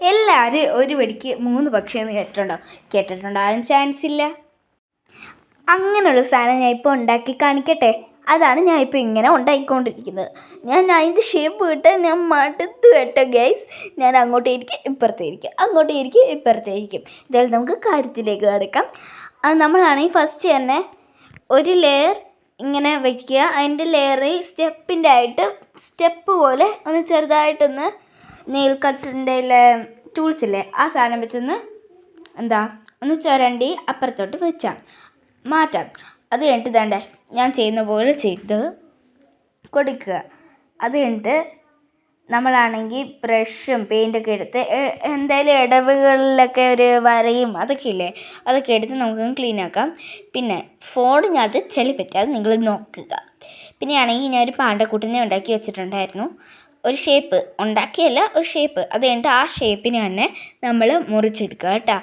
എല്ലാവരും ഒരു വെടിക്ക് മൂന്ന് പക്ഷി എന്ന് കേട്ടിട്ടുണ്ടോ? കേട്ടിട്ടുണ്ടാകാൻ ചാൻസ് ഇല്ല. അങ്ങനെയുള്ള സാധനം ഞാൻ ഇപ്പോൾ ഉണ്ടാക്കി കാണിക്കട്ടെ? അതാണ് ഞാൻ ഇപ്പോൾ ഇങ്ങനെ ഉണ്ടാക്കിക്കൊണ്ടിരിക്കുന്നത് ഞാൻ അതിന്റെ ഷേപ്പ് കിട്ടാൻ ഞാൻ മടുത്ത് കേട്ടോ ഗൈസ് ഞാൻ അങ്ങോട്ടേ ഇരിക്കും ഇപ്പുറത്തേ ഇരിക്കും. അങ്ങോട്ടേ ഇരിക്കും ഇപ്പുറത്തേ ഇരിക്കും. ഇതായാലും നമുക്ക് കാര്യത്തിലേക്ക് കിടക്കാം. അത് നമ്മളാണെങ്കിൽ ഫസ്റ്റ് തന്നെ ഒരു ലെയർ ഇങ്ങനെ വയ്ക്കുക അതിന്റെ ലെയർ സ്റ്റെപ്പിന്റെ ആയിട്ട് സ്റ്റെപ്പ് പോലെ ഒന്ന് ചെറുതായിട്ടൊന്ന് നെയിൽ കട്ടിന്റെ ടൂൾസ് ഇല്ലേ ആ സാധനം വെച്ചൊന്ന് എന്താ ഒന്ന് ചുരണ്ടി അപ്പുറത്തോട്ട് വെച്ചാൽ മാറ്റാം. അത് കഴിഞ്ഞിട്ട് ഇതാണ്ടേ ഞാൻ ചെയ്യുന്ന പോലെ ചെയ്ത് കൊടുക്കുക. അത് കഴിഞ്ഞിട്ട് നമ്മളാണെങ്കിൽ ബ്രഷും പെയിന്റൊക്കെ എടുത്ത് എന്തായാലും ഇടവുകളിലൊക്കെ ഒരു വരയും അതൊക്കെ ഇല്ലേ അതൊക്കെ എടുത്ത് നമുക്ക് ക്ലീൻ ആക്കാം. പിന്നെ ഫോണിനകത്ത് ചെളി പറ്റാതെ നിങ്ങൾ നോക്കുക. പിന്നെയാണെങ്കിൽ ഞാൻ ഒരു പാണ്ടക്കുട്ടിനെ ഉണ്ടാക്കി വെച്ചിട്ടുണ്ടായിരുന്നു. ഒരു ഷേപ്പ് ഉണ്ടാക്കിയല്ല ഒരു ഷേപ്പ് അത് കഴിഞ്ഞിട്ട് ആ ഷേപ്പിനെ തന്നെ നമ്മൾ മുറിച്ചെടുക്കുക കേട്ടോ.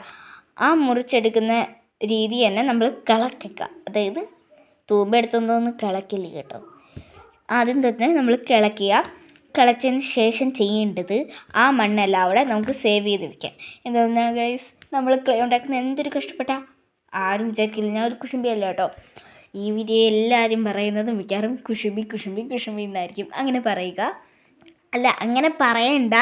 ആ മുറിച്ചെടുക്കുന്ന രീതി തന്നെ നമ്മൾ കിളക്കുക അതായത് തൂമ്പ എടുത്തൊന്നും കിളക്കില്ല കേട്ടോ. ആദ്യം തന്നെ നമ്മൾ കിളക്കുക. കിളച്ചതിന് ശേഷം ചെയ്യേണ്ടത് ആ മണ്ണെല്ലാം. അവിടെ നമുക്ക് സേവ് ചെയ്ത് വെക്കാം. എന്താ ഗൈസ് നമ്മൾ ക്ലേ ഉണ്ടാക്കുന്ന എന്തൊരു കഷ്ടപ്പെട്ട? ആരും വിചാരിക്കില്ല. ഞാൻ ഒരു കുശുമ്പി അല്ല കേട്ടോ. ഈ വീഡിയോ എല്ലാവരും പറയുന്നതും മിക്കവാറും കുശുമ്പി കുശുമ്പി കുശുമ്പി എന്നായിരിക്കും. അങ്ങനെ പറയുക. അല്ല അങ്ങനെ പറയണ്ട.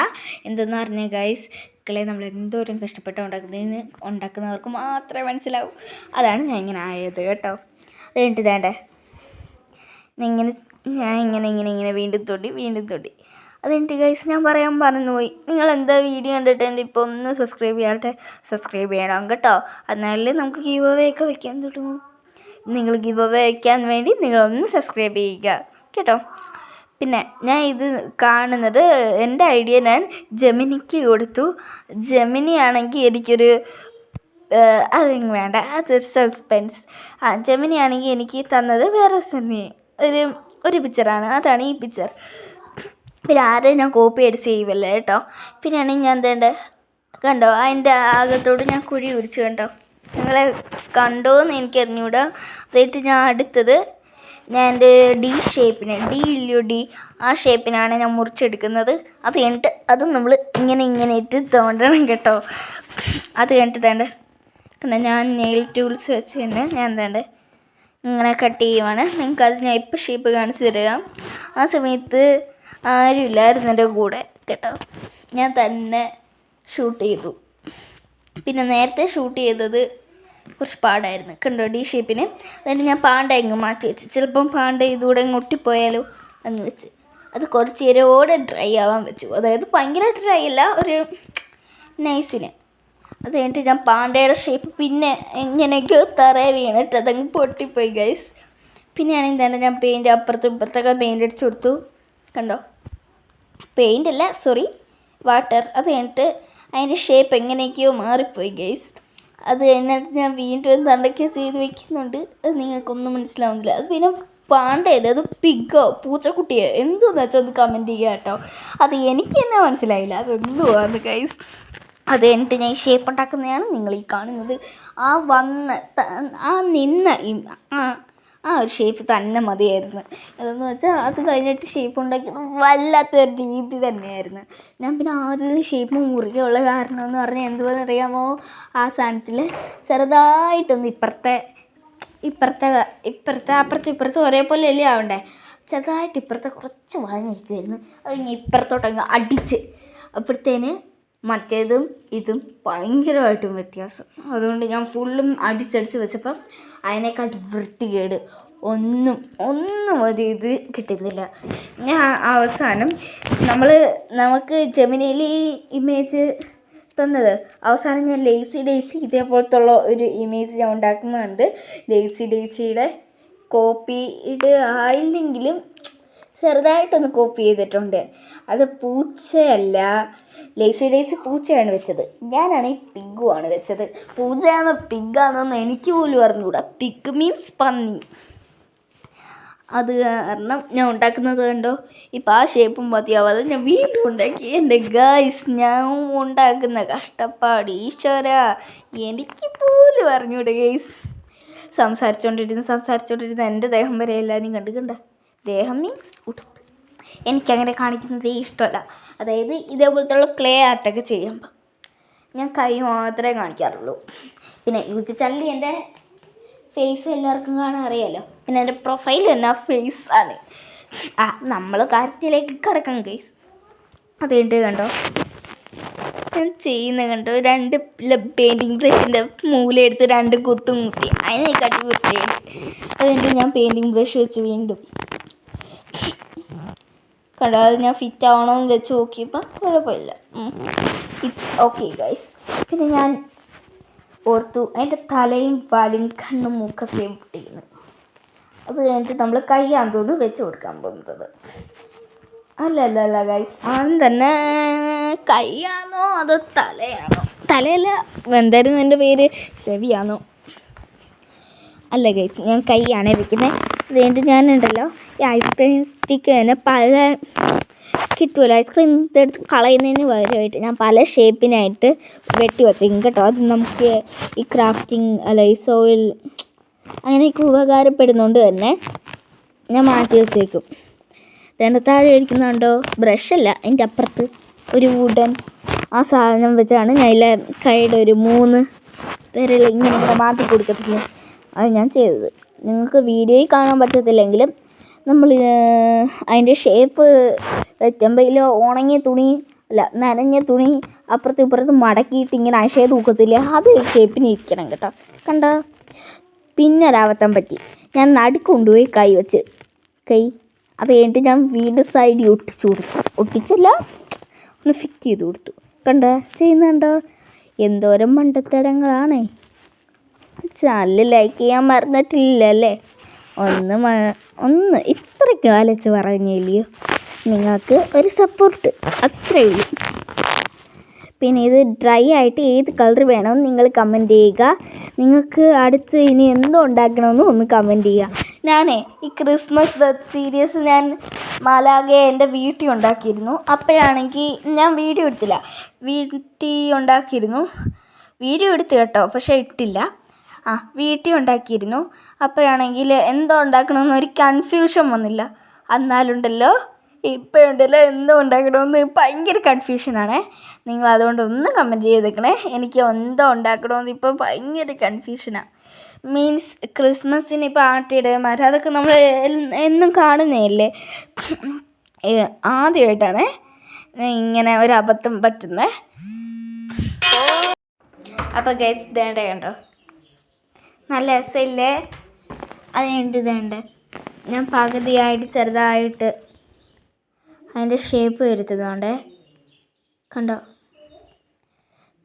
എന്തെന്ന് പറഞ്ഞ ഗൈസ് മക്കളെ നമ്മൾ എന്തോരം കഷ്ടപ്പെട്ട് ഉണ്ടാക്കുന്നതിന് ഉണ്ടാക്കുന്നവർക്ക് മാത്രമേ മനസ്സിലാവൂ. അതാണ് ഞാൻ ഇങ്ങനെ ആയത് കേട്ടോ. അത് കഴിഞ്ഞിട്ട് ഇതാണ്ടേ. ഇങ്ങനെ ഞാൻ ഇങ്ങനെ ഇങ്ങനെ ഇങ്ങനെ വീണ്ടും തൊടി വീണ്ടും തൊടി. അത് കഴിഞ്ഞിട്ട് ഗൈസ് ഞാൻ പറയാൻ മറന്നുപോയി. നിങ്ങൾ എന്താ വീഡിയോ കണ്ടിട്ട് എന്റെ ഇപ്പോൾ ഒന്ന് സബ്സ്ക്രൈബ് ചെയ്യാട്ടെ സബ്സ്ക്രൈബ് ചെയ്യണം കേട്ടോ. എന്നാലേ നമുക്ക് ഗീവ് അവേ ഒക്കെ വയ്ക്കാൻ തുടങ്ങും. നിങ്ങൾ ഗീവ് അവേ വയ്ക്കാൻ വേണ്ടി നിങ്ങളൊന്ന് സബ്സ്ക്രൈബ് ചെയ്യുക കേട്ടോ. പിന്നെ ഞാൻ ഇത് കാണുന്നത് എന്റെ ഐഡിയ ഞാൻ ജെമിനിക്ക് കൊടുത്തു. ജെമിനി ആണെങ്കിൽ എനിക്കൊരു അതിങ് വേണ്ട. അതൊരു സസ്പെൻസ് ആ ജെമിനി ആണെങ്കിൽ എനിക്ക് തന്നത് വേറെ സിനി ഒരു ഒരു പിക്ചറാണ് അതാണ് ഈ പിക്ചർ പിന്നെ ആരെയും ഞാൻ കോപ്പി അടിച്ച് ചെയ്യുമല്ലോ കേട്ടോ. പിന്നെ ആണെങ്കിൽ ഞാൻ എന്തേണ്ട കണ്ടോ അതിന്റെ ആകത്തോട് ഞാൻ കുഴി ഉരിച്ചു കണ്ടോ. നിങ്ങളെ കണ്ടോ എന്ന് എനിക്ക് അതായിട്ട് ഞാൻ അടുത്തത് ഞാൻ എന്റെ ഡി ഷേപ്പിന് ഡി ഇല്ലയോ ഡി ആ ഷേപ്പിനാണ് ഞാൻ മുറിച്ചെടുക്കുന്നത്. അത് കഴിഞ്ഞിട്ട് അതും നമ്മൾ ഇങ്ങനെ ഇങ്ങനെ ഇട്ട് തോണ്ടണം കേട്ടോ. അത് കഴിഞ്ഞിട്ട് തേണ്ട പിന്നെ ഞാൻ നെയിൽ ടൂൾസ് വെച്ച് തന്നെ ഞാൻ തേണ്ട ഇങ്ങനെ കട്ട് ചെയ്യുവാണ്. നിങ്ങൾക്ക് അത് ഞാൻ ഇപ്പോൾ ഷേപ്പ് കാണിച്ചു തരാം. ആ സമയത്ത് ആരുമില്ലായിരുന്നു എന്റെ കൂടെ കേട്ടോ. ഞാൻ തന്നെ ഷൂട്ട് ചെയ്തു. പിന്നെ നേരത്തെ ഷൂട്ട് ചെയ്തത് കുറച്ച് പാടായിരുന്നു. കണ്ടോ ഡി ഷേപ്പിന്? അതായത് ഞാൻ പാണ്ട ഇങ്ങ് മാറ്റി വെച്ച്. ചിലപ്പം പാണ്ട ഇതുകൂടെ ഒട്ടിപ്പോയാലോ എന്ന് വെച്ച്. അത് കുറച്ച് നേരോടെ ഡ്രൈ ആവാൻ വെച്ചു. അതായത് ഭയങ്കര ഡ്രൈ അല്ല ഒരു നൈസിന് അത് കഴിഞ്ഞിട്ട് ഞാൻ പാണ്ടയുടെ ഷേപ്പ് പിന്നെ എങ്ങനെയൊക്കെയോ തറയെ വീണിട്ട് അതങ്ങ് പൊട്ടിപ്പോയി ഗൈസ് പിന്നെയാണെങ്കിൽ തന്നെ ഞാൻ പെയിന്റ് അപ്പുറത്തും ഇപ്പുറത്തൊക്കെ പെയിന്റ് അടിച്ചു കൊടുത്തു. കണ്ടോ? പെയിന്റ് അല്ല സോറി വാട്ടർ അത് കഴിഞ്ഞിട്ട് അതിന്റെ ഷേപ്പ് എങ്ങനെയൊക്കെയോ മാറിപ്പോയി ഗൈസ് അത് കഴിഞ്ഞിട്ട് ഞാൻ വീണ്ടും തണ്ടൊക്കെ ചെയ്ത് വെക്കുന്നുണ്ട്. അത് നിങ്ങൾക്കൊന്നും മനസ്സിലാവുന്നില്ല. അത് പിന്നെ പാണ്ടയത് അത് പിഗോ പൂച്ചക്കുട്ടിയോ? എന്തോന്ന് വെച്ചാൽ അത് കമന്റ് ചെയ്യുക കേട്ടോ. അത് എനിക്ക് തന്നെ മനസ്സിലായില്ല. അത് എന്തുവാന്ന് ഗൈസ് അത് കഴിഞ്ഞിട്ട് ഞാൻ ഷേപ്പ് ഉണ്ടാക്കുന്നതാണ് നിങ്ങൾ ഈ കാണുന്നത്. ആ വന്ന് ആ നിന്ന ആ ആ ഒരു ഷേപ്പ് തന്നെ മതിയായിരുന്നു. അതെന്ന് വെച്ചാൽ അത് കഴിഞ്ഞിട്ട് ഷേപ്പ് ഉണ്ടാക്കി വല്ലാത്തൊരു രീതി തന്നെയായിരുന്നു. ഞാൻ പിന്നെ ആദ്യം ഷേപ്പ് മുറിയുള്ള കാരണം എന്ന് പറഞ്ഞാൽ എന്തുവാന്ന് അറിയാമോ? ആ സാധനത്തിൽ ചെറുതായിട്ടൊന്ന് ഇപ്പുറത്തെ ഇപ്പുറത്തെ ഇപ്പുറത്തെ അപ്പുറത്തെ ഇപ്പുറത്തെ ഒരേപോലെ അല്ലേ ആവണ്ടേ? ചെറുതായിട്ട് ഇപ്പുറത്തെ കുറച്ച് വളഞ്ഞിരിക്കുമായിരുന്നു അത് ഇനി ഇപ്പുറത്തോട്ടങ്ങ് അടിച്ച്. അപ്പോഴത്തേന് മറ്റേതും ഇതും ഭയങ്കരമായിട്ടും വ്യത്യാസം. അതുകൊണ്ട് ഞാൻ ഫുള്ളും അടിച്ചടിച്ച് വെച്ചപ്പം അതിനേക്കാട്ട് വൃത്തികേട് ഒന്നും ഒന്നും ഒരു ഇത് കിട്ടുന്നില്ല. ഞാൻ അവസാനം നമ്മൾ നമുക്ക് ജമിനിയിൽ ഇമേജ് തന്നത്. അവസാനം ഞാൻ ലേസി ഡേസി ഇതേപോലത്തുള്ള ഒരു ഇമേജ് ഞാൻ ഉണ്ടാക്കുന്നുണ്ട് ലേസി ഡേസിയുടെ കോപ്പിയുടെ ആയില്ലെങ്കിലും ചെറുതായിട്ടൊന്ന് കോപ്പി ചെയ്തിട്ടുണ്ട്. അത് പൂച്ചയല്ല. ലേസി ലേസി പൂച്ചയാണ് വെച്ചത്. ഞാനാണെങ്കിൽ പിഗ്ഗുമാണ് വെച്ചത്. പൂച്ചയാണോ പിഗാണെന്ന് എനിക്ക് പോലും അറിഞ്ഞുകൂടാ. പിഗ് മീൻസ് പന്നി. അത് കാരണം ഞാൻ ഉണ്ടാക്കുന്നത് കണ്ടോ? ഇപ്പം ആ ഷേപ്പും മതിയാവാതെ ഞാൻ വീണ്ടും ഉണ്ടാക്കി. എന്റെ ഗൈസ് ഞാൻ ഉണ്ടാക്കുന്ന കഷ്ടപ്പാട്. ഈശ്വര എനിക്ക് പോലും അറിഞ്ഞൂടെ ഗൈസ് സംസാരിച്ചുകൊണ്ടിരുന്ന് സംസാരിച്ചുകൊണ്ടിരുന്ന് എന്റെ ദേഹം വരെ എല്ലാവരും കണ്ട? ദേഹം മീൻസ് ഉടുപ്പ്. എനിക്കങ്ങനെ കാണിക്കുന്നത് ഇഷ്ടമല്ല. അതായത് ഇതേപോലത്തുള്ള ക്ലേ ആർട്ടൊക്കെ ചെയ്യുമ്പോൾ ഞാൻ കൈ മാത്രമേ കാണിക്കാറുള്ളൂ. പിന്നെ യൂട്യൂബ് ചാനലിൽ എന്റെ ഫേസ് എല്ലാവർക്കും കാണാൻ അറിയാലോ. പിന്നെ എന്റെ പ്രൊഫൈൽ തന്നെ ഫേസ് ആണ്. ആ നമ്മൾ കാര്യത്തിലേക്ക് കിടക്കണം ഗൈസ് അത് കണ്ടോ? ഞാൻ ചെയ്യുന്ന കണ്ടോ? രണ്ട് പെയിന്റിങ് ബ്രഷിന്റെ മൂലെടുത്ത് രണ്ട് കുത്തും കുത്തി. അതിനെ കട്ടി വൃത്തിയായി അതുകൊണ്ട് ഞാൻ പെയിന്റിങ് ബ്രഷ് വെച്ച് വീണ്ടും കണ്ടോ? അത് ഞാൻ ഫിറ്റ് ആവണമെന്ന് വെച്ച് നോക്കിയപ്പോൾ കുഴപ്പമില്ല ഇറ്റ്സ് ഓക്കെ ഗൈസ് പിന്നെ ഞാൻ ഓർത്തു എന്റെ തലയും വാലും കണ്ണും മൂക്കൊക്കെ പൊട്ടിക്കുന്നു അത് കഴിഞ്ഞിട്ട് നമ്മൾ കൈയാന്ന് തോന്നുന്നു വെച്ച് കൊടുക്കാൻ പോകുന്നത്. അല്ല അല്ല അല്ല ഗൈസ് ആദ്യം തന്നെ കൈയാണോ അതോ തലയാണോ തലയല്ല എന്തായിരുന്നു എന്റെ പേര്? ചെവിയാണോ അല്ല ഗൈസ് ഞാൻ കൈയാണ് വെക്കുന്നത് കഴിഞ്ഞിട്ട് ഞാനുണ്ടല്ലോ. ഈ ഐസ്ക്രീം സ്റ്റിക്ക് തന്നെ പല കിട്ടുമല്ലോ ഐസ്ക്രീം എടുത്ത് കളയുന്നതിന് പകരമായിട്ട് ഞാൻ പല ഷേപ്പിനായിട്ട് വെട്ടി വെച്ചേക്കും കേട്ടോ അത് നമുക്ക് ഈ ക്രാഫ്റ്റിംഗ് അല്ല ഈ സോയിൽ അങ്ങനെയൊക്കെ ഉപകാരപ്പെടുന്നതുകൊണ്ട് തന്നെ ഞാൻ മാറ്റി വെച്ചേക്കും. അതിന്റെ താഴെ ഇരിക്കുന്നുണ്ടോ? ബ്രഷല്ല അതിന്റെ അപ്പുറത്ത് ഒരു വുഡൻ ആ സാധനം വെച്ചാണ് ഞാൻ അതിലെ കൈയുടെ ഒരു മൂന്ന് ഇങ്ങനെ ഇങ്ങനെ മാറ്റി കൊടുക്കത്തില്ല? അത് ഞാൻ ചെയ്തത്. നിങ്ങൾക്ക് വീഡിയോയിൽ കാണാൻ പറ്റത്തില്ലെങ്കിലും നമ്മൾ അതിന്റെ ഷേപ്പ് വെച്ചുമ്പോൾ ഇതിൽ ഉണങ്ങിയ തുണി അല്ല നനഞ്ഞ തുണി അപ്പുറത്തും ഇപ്പുറത്തും മടക്കിയിട്ട് ഇങ്ങനെ അശയ തൂക്കത്തില്ല അത് ഷേപ്പിന് ഇരിക്കണം കേട്ടോ. കണ്ടോ? പിന്നെ ഒരബദ്ധം പറ്റി. ഞാൻ നടുക്ക് കൊണ്ടുപോയി കൈ വെച്ച്. കൈ? അത് കഴിഞ്ഞിട്ട് ഞാൻ വീണ്ടും സൈഡിൽ ഒട്ടിച്ചു കൊടുത്തു. ഒട്ടിച്ചല്ല ഒന്ന് ഫിറ്റ് ചെയ്ത് കൊടുത്തു. കണ്ടോ? ചെയ്യുന്നുണ്ടോ എന്തോരം മണ്ടത്തരങ്ങളാണേ. ചാനൽ ലൈക്ക് ചെയ്യാൻ മറന്നിട്ടില്ലല്ലേ? ഒന്ന് ഒന്ന് ഇത്രയ്ക്ക് ആലോചിച്ച് പറഞ്ഞില്ലയോ? നിങ്ങൾക്ക് ഒരു സപ്പോർട്ട് അത്രയേ ഉള്ളൂ. പിന്നെ ഇത് ഡ്രൈ ആയിട്ട് ഏത് കളർ വേണമെന്ന് നിങ്ങൾ കമന്റ് ചെയ്യുക. നിങ്ങൾക്ക് അടുത്ത് ഇനി എന്തോ ഉണ്ടാക്കണമെന്ന് ഒന്ന് കമന്റ് ചെയ്യുക. ഞാനേ ഈ ക്രിസ്മസ് വെബ് സീരീസ് ഞാൻ മാലാകെ എന്റെ വീട്ടിൽ ഉണ്ടാക്കിയിരുന്നു. അപ്പോഴാണെങ്കിൽ ഞാൻ വീഡിയോ എടുത്തില്ല. വീട്ടിൽ ഉണ്ടാക്കിയിരുന്നു. വീഡിയോ എടുത്ത് കേട്ടോ പക്ഷേ ഇട്ടില്ല. ആ വീട്ടിൽ ഉണ്ടാക്കിയിരുന്നു. അപ്പോഴാണെങ്കിൽ എന്തോ ഉണ്ടാക്കണമെന്ന് ഒരു കൺഫ്യൂഷൻ വന്നില്ല. എന്നാലുണ്ടല്ലോ ഇപ്പോഴുണ്ടല്ലോ എന്തോ ഉണ്ടാക്കണമെന്ന് ഭയങ്കര കൺഫ്യൂഷനാണേ നിങ്ങൾ അതുകൊണ്ട് ഒന്ന് കമന്റ് ചെയ്തേക്കണേ. എനിക്ക് എന്തോ ഉണ്ടാക്കണമെന്ന് ഇപ്പോൾ ഭയങ്കര കൺഫ്യൂഷനാണ് മീൻസ് ക്രിസ്മസിന് ഇപ്പോൾ ആട്ടിയിടമാർ അതൊക്കെ നമ്മൾ എന്നും കാണുന്നതല്ലേ? ആദ്യമായിട്ടാണ്. ഇങ്ങനെ ഒരു അബദ്ധം പറ്റുന്നത് അപ്പോൾ ഗൈസ് വേണ്ട കണ്ടോ? നല്ല രസമില്ലേ? അതിനുണ്ട് ഇതുണ്ട് ഞാൻ പകുതിയായിട്ട് ചെറുതായിട്ട് അതിന്റെ ഷേപ്പ് വരുത്തതുകൊണ്ട് കണ്ടോ?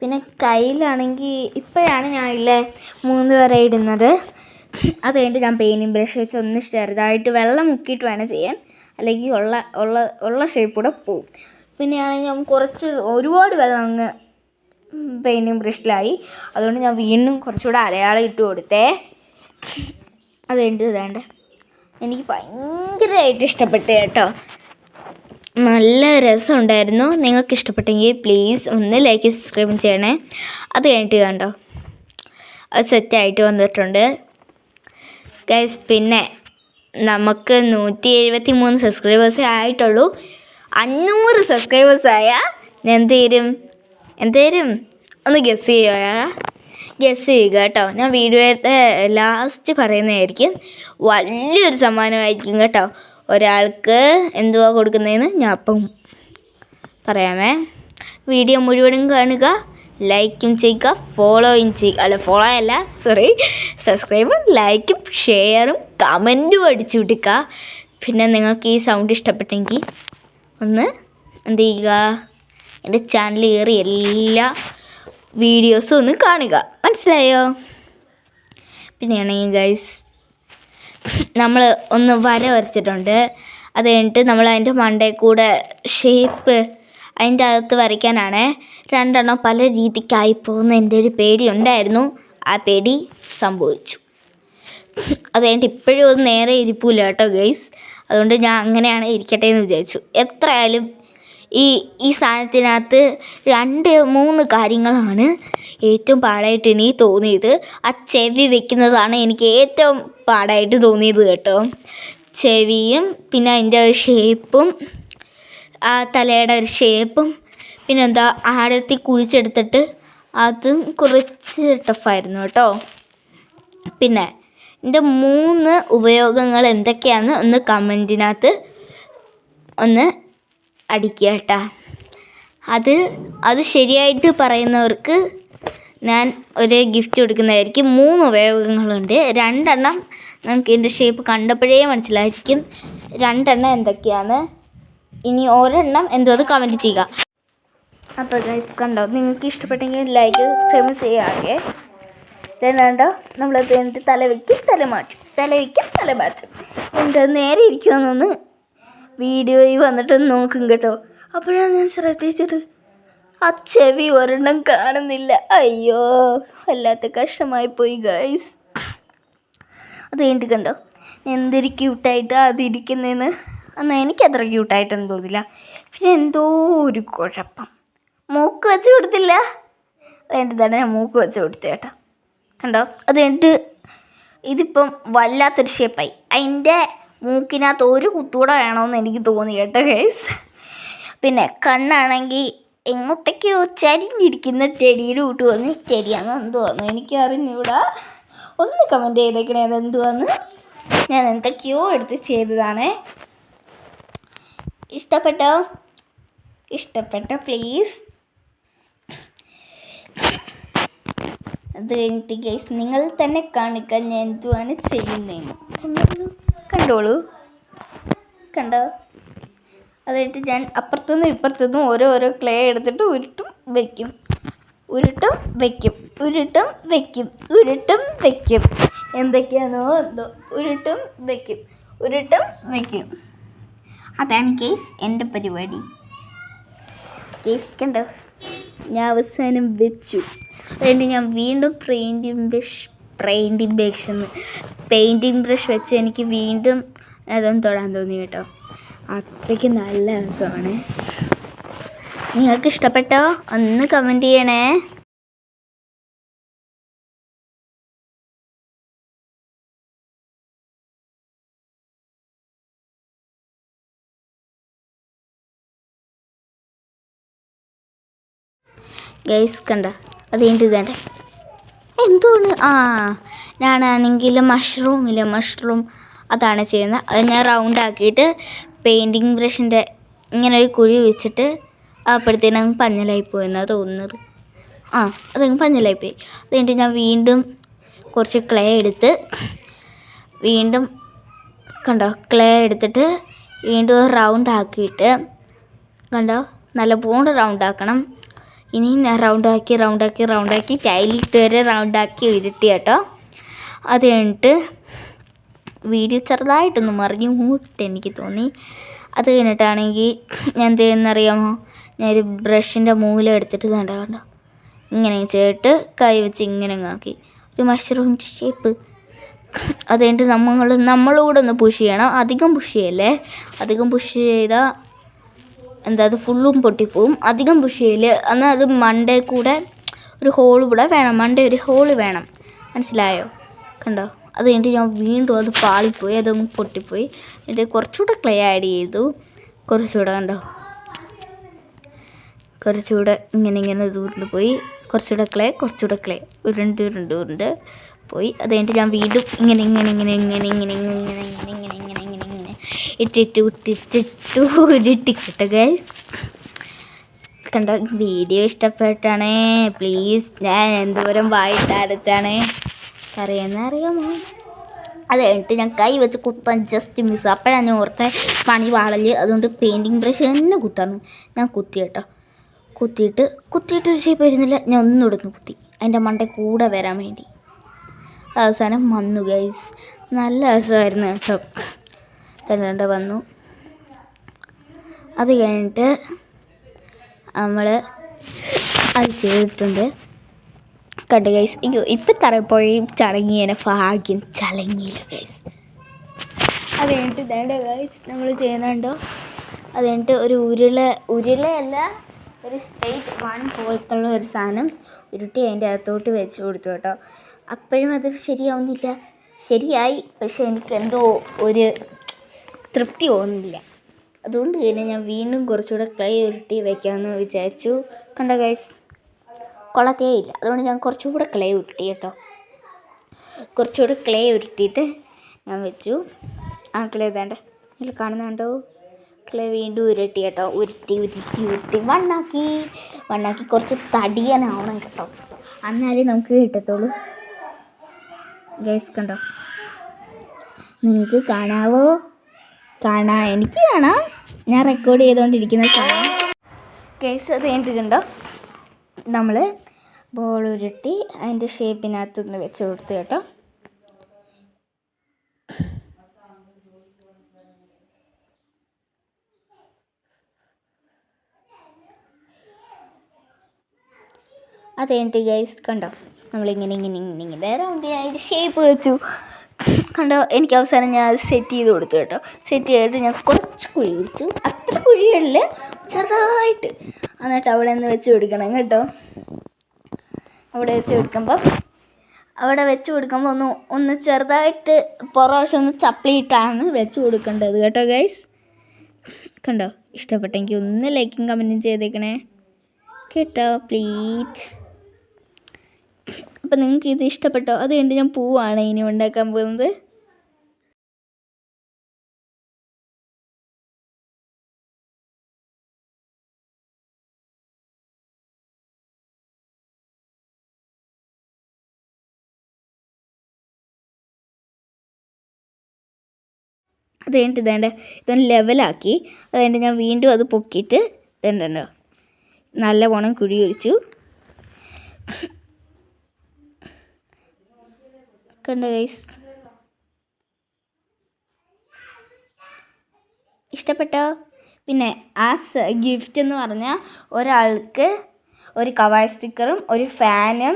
പിന്നെ കയ്യിലാണെങ്കിൽ ഇപ്പോഴാണ് ഞാൻ ഇല്ലേ മൂന്ന് വരെ ഇടുന്നത്. അത് ഞാൻ പെയിന്റിങ് ബ്രഷ് വെച്ച് ഒന്ന് ചെറുതായിട്ട് വെള്ളം മുക്കിയിട്ട് വേണം ചെയ്യാൻ. അല്ലെങ്കിൽ ഉള്ള ഉള്ള ഉള്ള ഷേപ്പ് കൂടെ പോവും. പിന്നെയാണെങ്കിൽ ഞാൻ കുറച്ച് ഒരുപാട് വെള്ളം അങ്ങ് പെയിന്റിങ് ബ്രഷിലായി. അതുകൊണ്ട് ഞാൻ വീണ്ടും കുറച്ചുകൂടെ അടയാളം ഇട്ട് കൊടുത്തേ. അത് ഇതാണ്ട്? എനിക്ക് ഭയങ്കരമായിട്ട് ഇഷ്ടപ്പെട്ടു കേട്ടോ. നല്ല രസമുണ്ടായിരുന്നു. നിങ്ങൾക്ക് ഇഷ്ടപ്പെട്ടെങ്കിൽ പ്ലീസ് ഒന്ന് ലൈക്ക് സബ്സ്ക്രൈബ് ചെയ്യണേ. അത് കഴിഞ്ഞിട്ട് കണ്ടോ? അത് സെറ്റായിട്ട് വന്നിട്ടുണ്ട്. ഗൈസ് പിന്നെ നമുക്ക് നൂറ്റി എഴുപത്തി മൂന്ന് സബ്സ്ക്രൈബേഴ്സേ ആയിട്ടുള്ളൂ. അഞ്ഞൂറ് സബ്സ്ക്രൈബേഴ്സായ ഞാൻ തരും എന്ത് തരും ഒന്ന് ഗസ് ചെയ്യോ ഗസ് ചെയ്യുക കേട്ടോ. ഞാൻ വീഡിയോയുടെ ലാസ്റ്റ് പറയുന്നതായിരിക്കും. വലിയൊരു സമ്മാനമായിരിക്കും കേട്ടോ. ഒരാൾക്ക് എന്തുവാ കൊടുക്കുന്നതെന്ന് ഞാൻ അപ്പം പറയാമേ. വീഡിയോ മുഴുവനും കാണുക ലൈക്കും ചെയ്യുക ഫോളോയും ചെയ്യുക. അല്ല ഫോളോ അല്ല സോറി സബ്സ്ക്രൈബും ലൈക്കും ഷെയറും കമന്റും അടിച്ചു വിടുക പിന്നെ നിങ്ങൾക്ക് ഈ സൗണ്ട് ഇഷ്ടപ്പെട്ടെങ്കിൽ ഒന്ന് എന്ത് ചെയ്യുക? എന്റെ ചാനൽ കയറി എല്ലാ വീഡിയോസും ഒന്ന് കാണുക. മനസ്സിലായോ? പിന്നെയാണെങ്കിൽ ഗൈസ് നമ്മൾ ഒന്ന് വര വരച്ചിട്ടുണ്ട്. അത് കഴിഞ്ഞിട്ട് നമ്മൾ അതിന്റെ മണ്ടയിൽ കൂടെ ഷേപ്പ് അതിന്റെ അകത്ത് വരയ്ക്കാനാണ് രണ്ടെണ്ണം പല രീതിക്കായി പോകുന്ന എന്റെ ഒരു പേടി ഉണ്ടായിരുന്നു. ആ പേടി സംഭവിച്ചു. അത് കഴിഞ്ഞിട്ട് ഇപ്പോഴും ഒന്ന് നേരെ ഇരിപ്പില്ല കേട്ടോ ഗൈസ് അതുകൊണ്ട് ഞാൻ അങ്ങനെയാണ് ഇരിക്കട്ടെ എന്ന് വിചാരിച്ചു. എത്രയായാലും ഈ ഈ സാധനത്തിനകത്ത് രണ്ട് മൂന്ന് കാര്യങ്ങളാണ് ഏറ്റവും പാടായിട്ട് എനിക്ക് തോന്നിയത്. ആ ചെവി വെക്കുന്നതാണ് എനിക്ക് ഏറ്റവും പാടായിട്ട് തോന്നിയത് കേട്ടോ. ചെവിയും പിന്നെ അതിന്റെ ഒരു ഷേപ്പും ആ തലയുടെ ഒരു ഷേപ്പും പിന്നെ എന്താ ആഴത്തിൽ കുഴിച്ചെടുത്തിട്ട് അതും കുറച്ച് ടഫായിരുന്നു കേട്ടോ. പിന്നെ എന്റെ മൂന്ന് ഉപയോഗങ്ങൾ എന്തൊക്കെയാണെന്ന് ഒന്ന് കമന്റിനകത്ത് ഒന്ന് അടിക്കുക കേട്ടോ. അത് അത് ശരിയായിട്ട് പറയുന്നവർക്ക് ഞാൻ ഒരു ഗിഫ്റ്റ് കൊടുക്കുന്നതായിരിക്കും. മൂന്ന് ഉപയോഗങ്ങളുണ്ട്. രണ്ടെണ്ണം നമുക്ക് ഇതിന്റെ ഷേപ്പ് കണ്ടപ്പോഴേ മനസ്സിലായിരിക്കും. രണ്ടെണ്ണം എന്തൊക്കെയാണ്? ഇനി ഒരെണ്ണം എന്തോ അത് കമന്റ് ചെയ്യുക. അപ്പോൾ ഗൈസ് കണ്ടോ? നിങ്ങൾക്ക് ഇഷ്ടപ്പെട്ടെങ്കിൽ ലൈക്ക് സബ്സ്ക്രൈബ് ചെയ്യാകെ ഇതുണ്ടോ നമ്മളത് എന്നിട്ട് തല വയ്ക്കും തല മാറ്റും. തല വയ്ക്കും തല മാറ്റും. എന്താ നേരെ ഇരിക്കുമെന്നൊന്ന് വീഡിയോയിൽ വന്നിട്ട് നോക്കും കേട്ടോ. അപ്പോഴാണ് ഞാൻ ശ്രദ്ധിച്ചത്. ആ ചെവി ഒരെണ്ണം കാണുന്നില്ല. അയ്യോ വല്ലാത്ത കഷ്ടമായി പോയി ഗൈസ് അത് കഴിഞ്ഞിട്ട് കണ്ടോ? എന്തൊരു ക്യൂട്ടായിട്ട് അത് ഇരിക്കുന്നതെന്ന് അന്ന് എനിക്ക് അത്ര ക്യൂട്ടായിട്ടൊന്നും തോന്നില്ല. പിന്നെ എന്തോ ഒരു കുഴപ്പം. മൂക്ക് വെച്ച് കൊടുത്തില്ല. കഴിഞ്ഞിട്ടാണ് ഞാൻ മൂക്ക് വെച്ച് കൊടുത്തത് കേട്ടോ. കണ്ടോ? അത് കഴിഞ്ഞിട്ട് ഇതിപ്പം വല്ലാത്തൊരു ഷേപ്പായി അതിന്റെ മൂക്കിനകത്ത് ഒരു കുത്തൂടെ വേണമെന്ന് എനിക്ക് തോന്നി കേട്ടോ ഗൈസ് പിന്നെ കണ്ണാണെങ്കിൽ എങ്ങോട്ടേക്കോ ചരിഞ്ഞിരിക്കുന്ന ചെടിയുടെ കൂട്ട് വന്ന് ചെടിയാന്ന് എന്തുവാന്ന് എനിക്ക് അറിഞ്ഞൂടാ ഒന്ന് കമന്റ് ചെയ്തേക്കണേ അത് എന്തുവാന്ന്? ഞാൻ എന്തൊക്കെയോ എടുത്ത് ചെയ്തതാണ്. ഇഷ്ടപ്പെട്ടോ? ഇഷ്ടപ്പെട്ട പ്ലീസ് അത് കഴിഞ്ഞിട്ട് ഗൈസ് നിങ്ങൾ തന്നെ കാണിക്കാൻ ഞാൻ എന്തുവാണ് ചെയ്യുന്നതെന്ന് കണ്ടോളൂ കണ്ടോളൂ. കണ്ടോ? അതായിട്ട് ഞാൻ അപ്പുറത്തുനിന്നും ഇപ്പുറത്തുനിന്നും ഓരോ ഓരോ ക്ലേ എടുത്തിട്ട് ഉരുട്ടും വയ്ക്കും ഉരുട്ടും വയ്ക്കും ഉരുട്ടും വയ്ക്കും ഉരുട്ടും വയ്ക്കും എന്തൊക്കെയാണോ എന്തോ. ഉരുട്ടും വയ്ക്കും ഉരുട്ടും വയ്ക്കും അതാണ് കേസ് എന്റെ പരിപാടി. കേസ് കണ്ടോ? ഞാൻ അവസാനം വെച്ചു. അതുകൊണ്ട് ഞാൻ വീണ്ടും പ്രിയന്റെ brush painting brush painting brush വെച്ച് എനിക്ക് വീണ്ടും അതൊന്ന് തൊടാൻ തോന്നി കേട്ടോ. അത്രയ്ക്ക് നല്ല രസമാണ്. നിങ്ങൾക്ക് ഇഷ്ടപ്പെട്ടോ? ഒന്ന് കമന്റ് ചെയ്യണേ. ഗൈസ് കണ്ട? അത് കഴിഞ്ഞിട്ട് ഇതേണ്ടേ എന്തുവാണ്? ആ ഞാനാണെങ്കിൽ മഷ്റൂമില്ല മഷ്റൂം അതാണ് ചെയ്യുന്നത്. അത് ഞാൻ റൗണ്ട് ആക്കിയിട്ട് പെയിന്റിങ് ബ്രഷിന്റെ ഇങ്ങനെ ഒരു കുഴി വെച്ചിട്ട് അപ്പോഴത്തേനും പഞ്ഞലായി പോയെന്നാണ് തോന്നുന്നത്. ആ അതങ്ങ് പഞ്ഞലായി പോയി. അത് കഴിഞ്ഞിട്ട് ഞാൻ വീണ്ടും കുറച്ച് ക്ലേ എടുത്ത് വീണ്ടും കണ്ടോ ക്ലേ എടുത്തിട്ട് വീണ്ടും റൗണ്ട് ആക്കിയിട്ട് കണ്ടോ നല്ല പോണ്ട് റൗണ്ട് ആക്കണം. ഇനി ഞാൻ റൗണ്ടാക്കി റൗണ്ടാക്കി റൗണ്ടാക്കി ടൈലിട്ട് വരെ റൗണ്ടാക്കി ഉരുട്ടി കേട്ടോ. അത് കഴിഞ്ഞിട്ട് വീഡിയോ ചെറുതായിട്ടൊന്ന് മറിഞ്ഞു മൂത്തിട്ട് എനിക്ക് തോന്നി. അത് കഴിഞ്ഞിട്ടാണെങ്കിൽ ഞാൻ എന്ത് ചെയ്യുന്നറിയാമോ ഞാനൊരു ബ്രഷിന്റെ മൂലം എടുത്തിട്ട് കണ്ടോ ഇങ്ങനെ ചേട്ട് കൈ വെച്ച് ഇങ്ങനെ ആക്കി. ഒരു മഷ്റൂമിന്റെ ഷേപ്പ്. അത് കഴിഞ്ഞിട്ട് നമ്മൾ നമ്മളൂടെ ഒന്ന് പുഷ് ചെയ്യണം. അധികം പുഷ് ചെയ്യല്ലേ? അധികം പുഷ് ചെയ്താൽ എന്താ അത് ഫുള്ളും പൊട്ടിപ്പോവും അധികം പുഷ് ചെയ്യൽ എന്നാൽ അത് മണ്ടേ കൂടെ ഒരു ഹോൾ കൂടെ വേണം മണ്ടേ ഒരു ഹോൾ വേണം മനസ്സിലായോ കണ്ടോ അത് കഴിഞ്ഞിട്ട് ഞാൻ വീണ്ടും അത് പാളിപ്പോയി അതും പൊട്ടിപ്പോയി എന്നിട്ട് കുറച്ചുകൂടെ ക്ലേ ആഡ് ചെയ്തു കുറച്ചുകൂടെ കണ്ടോ കുറച്ചുകൂടെ ഇങ്ങനെ ഇങ്ങനെ ദൂരത്തിൽ പോയി കുറച്ചുകൂടെ ക്ലേ കുറച്ചുകൂടെ ക്ലേ ഉരുണ്ട് ഉരുണ്ട് ഉരുണ്ട് പോയി അത് കഴിഞ്ഞിട്ട് ഞാൻ വീണ്ടും ഇങ്ങനെ ഇങ്ങനെ ഇങ്ങനെ ഇങ്ങനെ ഇങ്ങനെ ഇങ്ങനെ ഇങ്ങനെ ഇങ്ങനെ ഇങ്ങനെ ഇങ്ങനെ ഇങ്ങനെ ഇങ്ങനെ ഇട്ടിട്ട് ഇട്ടിട്ടിട്ട് ഉരുട്ടിക്കട്ടെ ഗൈസ് കണ്ട വീഡിയോ ഇഷ്ടപ്പെട്ടാണേ. പ്ലീസ് ഞാൻ എന്തോരം വായിട്ട് അരച്ചാണ്. കറിയെന്ന് അറിയാമോ? അത് കഴിഞ്ഞിട്ട് ഞാൻ കൈ വെച്ച് കുത്താൻ ജസ്റ്റ് മിസ് അപ്പോഴാണ് ഞാൻ ഓർത്തെ പണി വാളൽ അതുകൊണ്ട് പെയിന്റിങ് ബ്രഷ് തന്നെ കുത്താന്ന്. ഞാൻ കുത്തി കേട്ടോ. കുത്തിയിട്ട് കുത്തിയിട്ട് ഒരു ഷേപ്പ് വരുന്നില്ല. ഞാൻ ഒന്നും എടുത്ത് കുത്തി. അതിന്റെ മണ്ടേ കൂടെ വരാൻ വേണ്ടി. അവസാനം വന്നു ഗൈസ് നല്ല രസമായിരുന്നു കേട്ടോ. കണ്ട വന്നു. അത് കഴിഞ്ഞിട്ട് നമ്മൾ അത് ചെയ്തിട്ടുണ്ട്. കണ്ടു ഗൈസ് അയ്യോ ഇപ്പം തറപ്പോയി ചടങ്ങിയനെ ഭാഗ്യം ചളങ്ങിയില്ല ഗൈസ് അത് കഴിഞ്ഞിട്ട് ഇതേണ്ട ഗൈസ് നമ്മൾ ചെയ്യുന്നുണ്ടോ? അത് കഴിഞ്ഞിട്ട് ഒരു ഉരുള ഉരുളയല്ല ഒരു സ്റ്റേറ്റ് വൺ പോലത്തുള്ള ഒരു സാധനം ഉരുട്ടി അതിന്റെ അകത്തോട്ട് വെച്ച് കൊടുത്തു കേട്ടോ. അപ്പോഴും അത് ശരിയാവുന്നില്ല. ശരിയായി. പക്ഷെ എനിക്ക് എന്തോ ഒരു തൃപ്തി തോന്നുന്നില്ല. അതുകൊണ്ട് തന്നെ ഞാൻ വീണ്ടും കുറച്ചുകൂടെ ക്ലേ ഉരുട്ടി വയ്ക്കാമെന്ന് വിചാരിച്ചു. കണ്ടോ ഗൈസ് കൊള്ളത്തേ ഇല്ല. അതുകൊണ്ട് ഞാൻ കുറച്ചുകൂടെ ക്ലേ ഉരുട്ടി കേട്ടോ. കുറച്ചുകൂടെ ക്ലേ ഉരുട്ടിയിട്ട് ഞാൻ വെച്ചു. ആ ക്ലേ ഇതാണ്ട്. ഇതിൽ കാണുന്നുണ്ടോ ക്ലേ വീണ്ടും ഉരുട്ടി കേട്ടോ. ഉരുട്ടി ഉരുട്ടി ഉരുട്ടി. വണ്ണാക്കി. വണ്ണാക്കി കുറച്ച് തടിയനാവണം കേട്ടോ. എന്നാലേ നമുക്ക് കിട്ടത്തുള്ളൂ. ഗൈസ് കണ്ടോ? നിങ്ങൾക്ക് കാണാവോ? കാണാം. എനിക്ക് കാണാം. ഞാൻ റെക്കോർഡ് ചെയ്തുകൊണ്ടിരിക്കുന്ന സമയം. കേസ് അത് കഴിഞ്ഞിട്ടുണ്ടോ നമ്മൾ ബോൾ ഉരുട്ടി അതിന്റെ ഷേപ്പിനകത്തൊന്ന് വെച്ച് കൊടുത്ത് കേട്ടോ. അത് കഴിഞ്ഞിട്ട് ഗൈസ് കണ്ടോ? നമ്മളിങ്ങനെ ഇങ്ങനെ ഇങ്ങനെ ഇങ്ങനെ ചെയ്യാനായിട്ട് ഷേപ്പ് വെച്ചു. കണ്ടോ എനിക്ക് അവസാനം ഞാൻ അത് സെറ്റ് ചെയ്ത് കൊടുത്തു കേട്ടോ. സെറ്റ് ചെയ്തിട്ട് ഞാൻ കുറച്ച് കുഴി കുഴിച്ചു. അത്ര കുഴികളിൽ ചെറുതായിട്ട്. എന്നിട്ട് അവിടെ നിന്ന് വെച്ച് കൊടുക്കണം കേട്ടോ. അവിടെ വെച്ച് കൊടുക്കുമ്പോൾ അവിടെ വെച്ച് കൊടുക്കുമ്പോൾ ഒന്ന് ഒന്ന് ചെറുതായിട്ട് പുറവശം ഒന്ന് ചപ്പിയിട്ടാണ് വെച്ച് കൊടുക്കേണ്ടത് കേട്ടോ ഗൈസ് കണ്ടോ ഇഷ്ടപ്പെട്ടെങ്കിൽ ഒന്ന് ലൈക്കും കമന്റും ചെയ്തേക്കണേ. കേട്ടോ പ്ലീസ് അപ്പം നിങ്ങൾക്ക് ഇത് ഇഷ്ടപ്പെട്ടോ? അത് കഴിഞ്ഞിട്ട് ഞാൻ പൂവാണ് ഇനി ഉണ്ടാക്കാൻ പോകുന്നത്. അത് കഴിഞ്ഞിട്ട് ഇതേണ്ട ഇതൊന്ന് ലെവലാക്കി. അത് കഴിഞ്ഞിട്ട് ഞാൻ വീണ്ടും അത് പൊക്കിയിട്ട് ഇതുണ്ടോ നല്ല പോണം കുഴി ഒഴിച്ചു കണ്ട ഗൈസ് ഇഷ്ടപ്പെട്ടോ? പിന്നെ ആ ഗിഫ്റ്റ് എന്ന് പറഞ്ഞാൽ ഒരാൾക്ക് ഒരു കവായ സ്റ്റിക്കറും ഒരു ഫാനും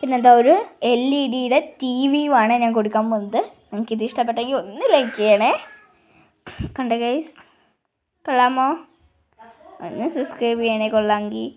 പിന്നെന്താ ഒരു എൽ ഇ ഡിയുടെ ടി വിയുമാണ് ഞാൻ കൊടുക്കാൻ പോകുന്നത്. നിങ്ങൾക്ക് ഇത് ഇഷ്ടപ്പെട്ടെങ്കിൽ ഒന്ന് ലൈക്ക് ചെയ്യണേ. കണ്ട ഗൈസ് കൊള്ളാമോ? ഒന്ന് സബ്സ്ക്രൈബ് ചെയ്യണേ കൊള്ളാമെങ്കിൽ